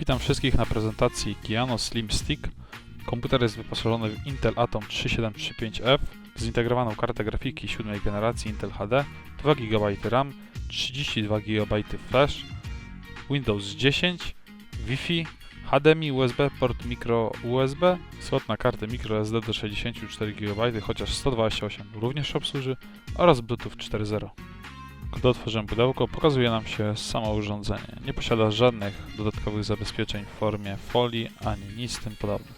Witam wszystkich na prezentacji Kiano Slim Stick. Komputer jest wyposażony w Intel Atom 3735F, zintegrowaną kartę grafiki 7 generacji Intel HD, 2 GB RAM, 32 GB flash, Windows 10, Wi-Fi, HDMI, USB, port micro USB, slot na kartę microSD do 64 GB, chociaż 128 również obsłuży oraz Bluetooth 4.0. Gdy otworzymy pudełko, pokazuje nam się samo urządzenie. Nie posiada żadnych dodatkowych zabezpieczeń w formie folii ani nic tym podobnym.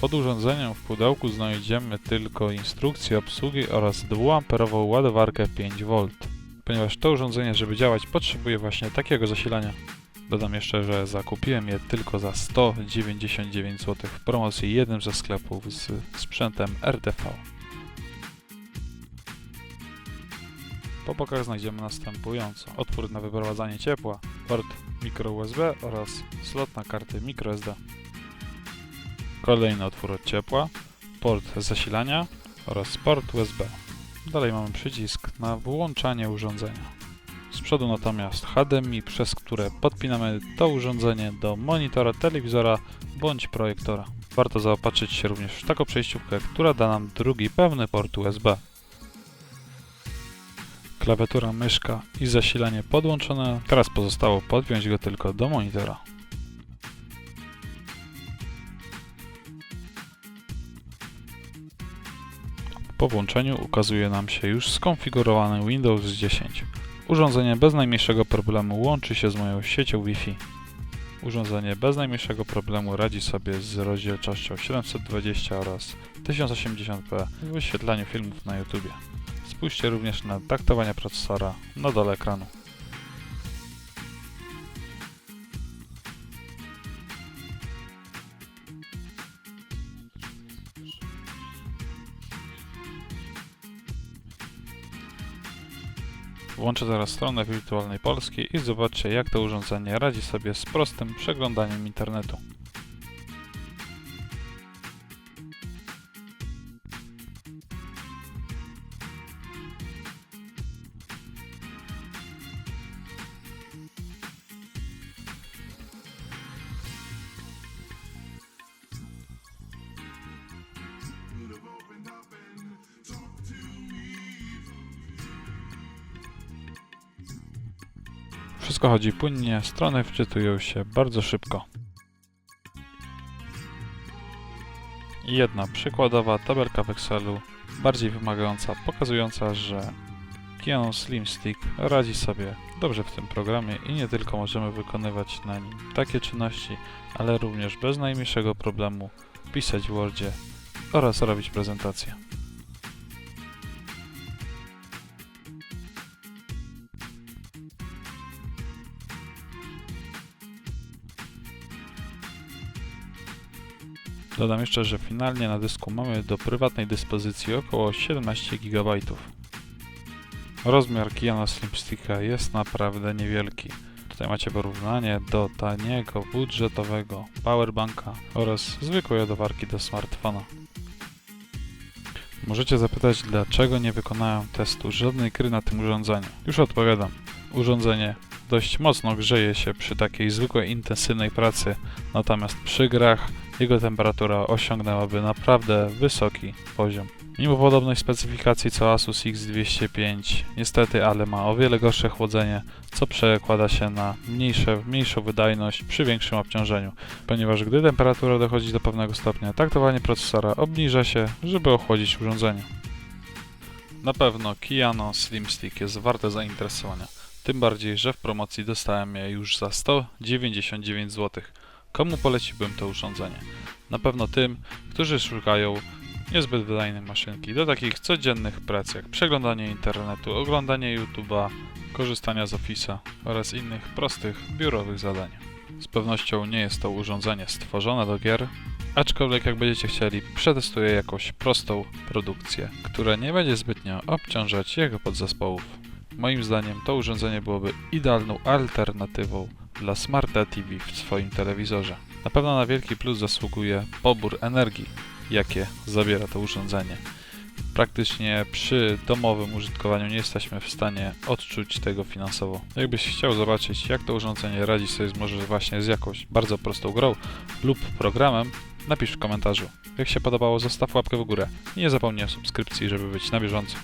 Pod urządzeniem w pudełku znajdziemy tylko instrukcję obsługi oraz 2A ładowarkę 5V, ponieważ to urządzenie, żeby działać, potrzebuje właśnie takiego zasilania. Dodam jeszcze, że zakupiłem je tylko za 199 zł w promocji jednym ze sklepów z sprzętem RTV. Po bokach znajdziemy następująco otwór na wyprowadzanie ciepła, port micro USB oraz slot na karty microSD. Kolejny otwór od ciepła, port zasilania oraz port USB. Dalej mamy przycisk na włączanie urządzenia. Z przodu natomiast HDMI, przez które podpinamy to urządzenie do monitora, telewizora bądź projektora. Warto zaopatrzyć się również w taką przejściówkę, która da nam drugi pełny port USB klawiatura, myszka i zasilanie podłączone. Teraz pozostało podpiąć go tylko do monitora. Po włączeniu ukazuje nam się już skonfigurowany Windows 10. Urządzenie bez najmniejszego problemu łączy się z moją siecią Wi-Fi. Urządzenie bez najmniejszego problemu radzi sobie z rozdzielczością 720 oraz 1080p w wyświetlaniu filmów na YouTube. Spójrzcie również na taktowanie procesora na dole ekranu. Włączę teraz stronę wirtualnej Polski i zobaczcie jak to urządzenie radzi sobie z prostym przeglądaniem internetu. Wszystko chodzi płynnie, strony wczytują się bardzo szybko. Jedna przykładowa tabelka w Excelu, bardziej wymagająca, pokazująca, że Canon Slim Stick radzi sobie dobrze w tym programie i nie tylko możemy wykonywać na nim takie czynności, ale również bez najmniejszego problemu pisać w Wordzie oraz robić prezentacje. Dodam jeszcze, że finalnie na dysku mamy do prywatnej dyspozycji około 17 GB. Rozmiar Kiana Slimsticka jest naprawdę niewielki. Tutaj macie porównanie do taniego, budżetowego powerbanka oraz zwykłej ładowarki do smartfona. Możecie zapytać, dlaczego nie wykonałem testu żadnej gry na tym urządzeniu. Już odpowiadam. Urządzenie dość mocno grzeje się przy takiej zwykłej intensywnej pracy, natomiast przy grach jego temperatura osiągnęłaby naprawdę wysoki poziom. Mimo podobnej specyfikacji co Asus X205, niestety, ale ma o wiele gorsze chłodzenie, co przekłada się na mniejsze, mniejszą wydajność przy większym obciążeniu, ponieważ gdy temperatura dochodzi do pewnego stopnia, taktowanie procesora obniża się, żeby ochłodzić urządzenie. Na pewno Kiano Slim Stick jest warte zainteresowania. Tym bardziej, że w promocji dostałem je już za 199 zł. Komu poleciłbym to urządzenie? Na pewno tym, którzy szukają niezbyt wydajnej maszynki do takich codziennych prac jak przeglądanie internetu, oglądanie YouTube'a, korzystania z Office'a oraz innych prostych biurowych zadań. Z pewnością nie jest to urządzenie stworzone do gier, aczkolwiek jak będziecie chcieli, przetestuję jakąś prostą produkcję, która nie będzie zbytnio obciążać jego podzespołów. Moim zdaniem to urządzenie byłoby idealną alternatywą dla Smarta TV w swoim telewizorze. Na pewno na wielki plus zasługuje pobór energii, jakie zawiera to urządzenie. praktycznie przy domowym użytkowaniu nie jesteśmy w stanie odczuć tego finansowo. Jakbyś chciał zobaczyć, jak to urządzenie radzi sobie może właśnie z jakąś bardzo prostą grą lub programem, napisz w komentarzu. Jak się podobało, zostaw łapkę w górę i nie zapomnij o subskrypcji, żeby być na bieżąco.